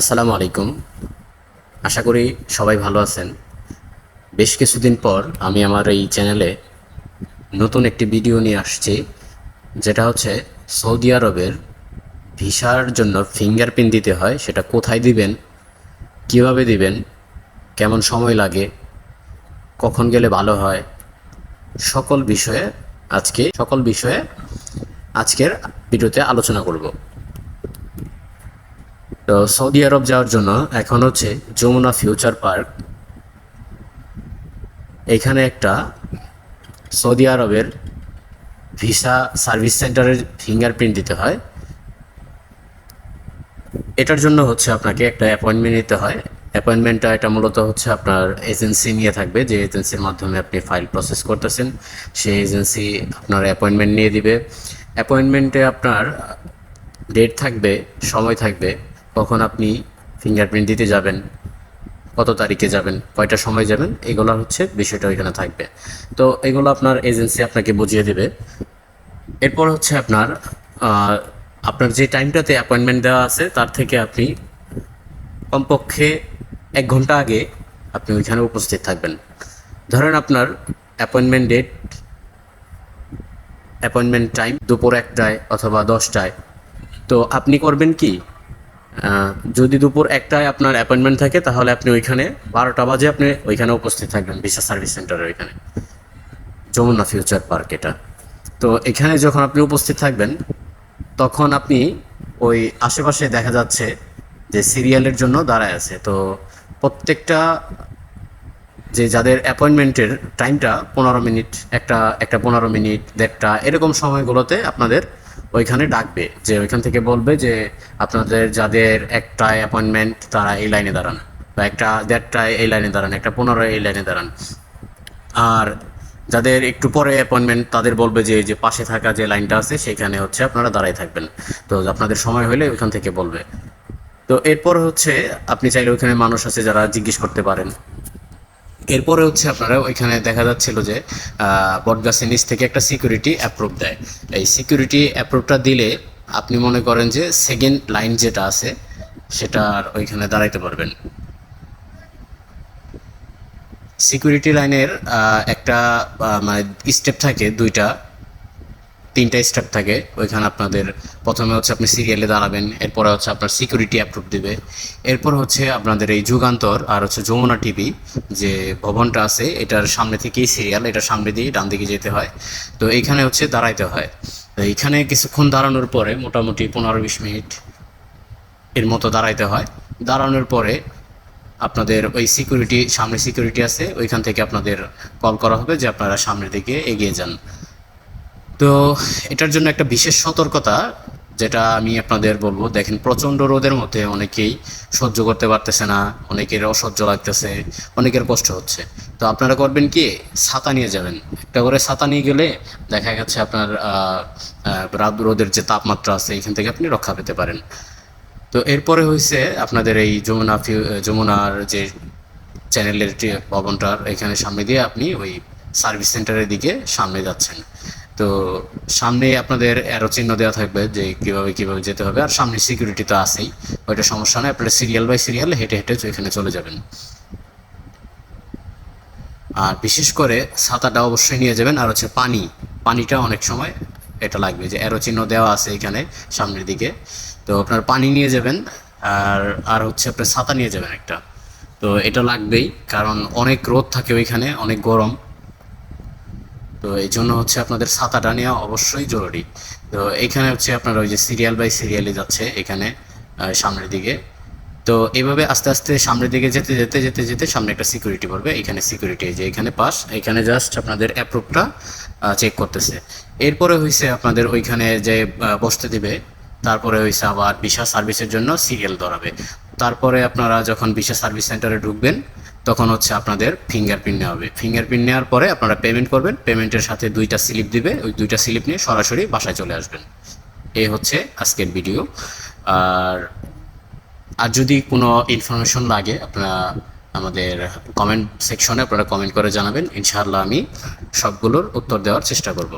আসসালামু আলাইকুম। আশা করি সবাই ভালো আছেন। বেশ কিছুদিন পর আমি আমার এই চ্যানেলে নতুন একটি ভিডিও নিয়ে আসছি, যেটা হচ্ছে সৌদি আরবের ভিসার জন্য ফিঙ্গারপ্রিন্ট দিতে হয়, সেটা কোথায় দিবেন, কীভাবে দিবেন, কেমন সময় লাগে, কখন গেলে ভালো হয়, সকল বিষয়ে আজকে, সকল বিষয়ে আজকের ভিডিওতে আলোচনা করব। তো সৌদি আরব যাওয়ার জন্য এখন হচ্ছে যমুনা ফিউচার পার্ক। এখানে একটা সৌদি আরবের ভিসা সার্ভিস সেন্টারের ফিঙ্গারপ্রিন্ট দিতে হয়। এটার জন্য হচ্ছে আপনাকে একটা অ্যাপয়েন্টমেন্ট নিতে হয়। অ্যাপয়েন্টমেন্টটা এটা মূলত হচ্ছে আপনার এজেন্সি নিয়ে থাকবে। যে এজেন্সির মাধ্যমে আপনি ফাইল প্রসেস করতেছেন, সেই এজেন্সি আপনার অ্যাপয়েন্টমেন্ট নিয়ে দিবে। অ্যাপয়েন্টমেন্টে আপনার ডেট থাকবে, সময় থাকবে কখন আপনি ফিঙ্গারপ্রিন্ট দিতে যাবেন, কত তারিখে যাবেন, কয়টা সময় যাবেন, এগুলো হচ্ছে বিষয়টা ওইখানে থাকবে। তো এগুলো আপনার এজেন্সি আপনাকে বুঝিয়ে দেবে। এরপর হচ্ছে আপনার আপনার যে টাইমটাতে অ্যাপয়েন্টমেন্ট দেওয়া আছে, তার থেকে আপনি কমপক্ষে এক ঘণ্টা আগে আপনি ওইখানে উপস্থিত থাকবেন। ধরেন আপনার অ্যাপয়েন্টমেন্ট ডেট অ্যাপয়েন্টমেন্ট টাইম দুপুর একটায় অথবা দশটায়। তো আপনি করবেন কি? যদি দুপুর একটায় আপনার অ্যাপয়েন্টমেন্ট থাকে, তাহলে আপনি ওইখানে বারোটা বাজে আপনি ওইখানে উপস্থিত থাকবেন, ভিসা সার্ভিস সেন্টারের ওইখানে। যমুনা ফিউচার পার্ক এটা। তো এখানে যখন আপনি উপস্থিত থাকবেন, তখন আপনি ওই আশেপাশে দেখা যাচ্ছে যে সিরিয়ালের জন্য দাঁড়ায় আছে। তো প্রত্যেকটা যে যাদের অ্যাপয়েন্টমেন্টের টাইমটা পনেরো মিনিট, একটা একটা পনেরো মিনিট, দেড়টা, এরকম সময়গুলোতে আপনাদের ওইখানে ডাকবে, যে ওইখান থেকে বলবে যে আপনাদের যাদের একটা অ্যাপয়েন্টমেন্ট তারা এই লাইনে দাঁড়ান, বা একটা দেড়টায় এই লাইনে দাঁড়ান, একটা পনেরো এই লাইনে দাঁড়ান। আর যাদের একটু পরে অ্যাপয়েন্টমেন্ট তাদের বলবে যে যে পাশে থাকা যে লাইনটা আছে সেখানে হচ্ছে আপনারা দাঁড়াই থাকবেন। তো আপনাদের সময় হলে ওইখান থেকে বলবে। তো এরপর হচ্ছে আপনি চাইলে ওইখানে মানুষ আছে যারা জিজ্ঞেস করতে পারেন। এরপরে হচ্ছে আপনারা ওইখানে দেখা যাচ্ছিল যে বটগাছের নিচ থেকে একটা সিকিউরিটি অ্যাপ্রুভ দেয়। এই সিকিউরিটি অ্যাপ্রুভটা দিলে আপনি মনে করেন যে সেকেন্ড লাইন যেটা আছে, সেটা ওইখানে দাঁড়াইতে পারবেন। সিকিউরিটি লাইনের একটা মানে স্টেপ থাকে দুইটা। তিনটা স্টেপ থাকে। ওইখানে আপনাদের প্রথমে হচ্ছে আপনি সিরিয়ালে দাঁড়াবেন, এরপরে হচ্ছে আপনার সিকিউরিটি অ্যাপ্রুভ দিবে। এরপর হচ্ছে আপনাদের এই যুগান্তর আর হচ্ছে যমুনা টিভি যে ভবনটা আছে, এটার সামনে থেকেই সিরিয়াল এটার সামনে দিয়ে ডান দিকে যেতে হয়। তো এইখানে হচ্ছে দাঁড়াইতে হয়। তো এইখানে কিছুক্ষণ দাঁড়ানোর পরে মোটামুটি পনেরো বিশ মিনিট এর মতো দাঁড়াইতে হয়। দাঁড়ানোর পরে আপনাদের ওই সিকিউরিটি সামনে সিকিউরিটি আছে, ওইখান থেকে আপনাদের কল করা হবে যে আপনারা সামনের দিকে এগিয়ে যান। তো এটার জন্য একটা বিশেষ সতর্কতা যেটা আমি আপনাদের বলব। দেখেন, প্রচণ্ড রোদের মধ্যে অনেকেই সহ্য করতে পারতেছে না, অনেকের অসহ্য লাগতেছে, অনেকের কষ্ট হচ্ছে। তো আপনারা করবেন কি, ছাতা নিয়ে যাবেন। একটা করে ছাতা নিয়ে গেলে দেখা গেছে আপনার রাত রোদের যে তাপমাত্রা আছে, এখান থেকে আপনি রক্ষা পেতে পারেন। তো এরপরে হয়েছে আপনাদের এই যমুনা যমুনার যে চ্যানেলের ভবনটার, এখানে সামনে দিয়ে আপনি ওই সার্ভিস সেন্টারের দিকে সামনে যাচ্ছেন। তো সামনে আপনাদের অ্যারো চিহ্ন দেওয়া থাকবে যে কীভাবে কীভাবে যেতে হবে। আর সামনে সিকিউরিটি তো আছেই, ওইটা সমস্যা নয়। আপনারা সিরিয়াল বাই সিরিয়াল হেঁটে হেঁটে এখানে চলে যাবেন। আর বিশেষ করে ছাতাটা অবশ্যই নিয়ে যাবেন। আর হচ্ছে পানি, পানিটা অনেক সময় এটা লাগবে যে অ্যারো চিহ্ন দেওয়া আছে এখানে সামনের দিকে। তো আপনার পানি নিয়ে যাবেন, আর আর হচ্ছে আপনার ছাতা নিয়ে যাবেন একটা। তো এটা লাগবেই, কারণ অনেক রোদ থাকে ওইখানে, অনেক গরম। তো এই জন্য হচ্ছে আপনাদের ছাতাটা নেওয়া অবশ্যই জরুরি। তো এখানে হচ্ছে আপনার ওই যে সিরিয়াল বাই সিরিয়ালে যাচ্ছে এখানে সামনের দিকে। তো এইভাবে আস্তে আস্তে সামনের দিকে যেতে যেতে যেতে যেতে সামনে একটা সিকিউরিটি পড়বে। এখানে সিকিউরিটি যে এখানে পাস এখানে জাস্ট আপনাদের অ্যাপ্রুভটা চেক করতেছে। এরপরে হয়েছে আপনাদের ওইখানে যে বসতে দিবে, তারপরে হয়েছে আবার বিশা সার্ভিসের জন্য সিরিয়াল ধরাবে। তারপরে আপনারা যখন বিশা সার্ভিস সেন্টারে ঢুকবেন তখন হচ্ছে আপনাদের ফিঙ্গারপ্রিন্ট নেওয়া হবে। ফিঙ্গারপ্রিন্ট নেওয়ার পরে আপনারা পেমেন্ট করবেন পেমেন্টের সাথে দুইটা স্লিপ দিবে, ওই দুইটা স্লিপ নিয়ে সরাসরি বাসায় চলে আসবেন। এই হচ্ছে আজকের ভিডিও আর আর যদি কোনো ইনফরমেশন লাগে, আপনারা আমাদের কমেন্ট সেকশনে আপনারা কমেন্ট করে জানাবেন। ইনশাআল্লাহ আমি সবগুলোর উত্তর দেওয়ার চেষ্টা করব।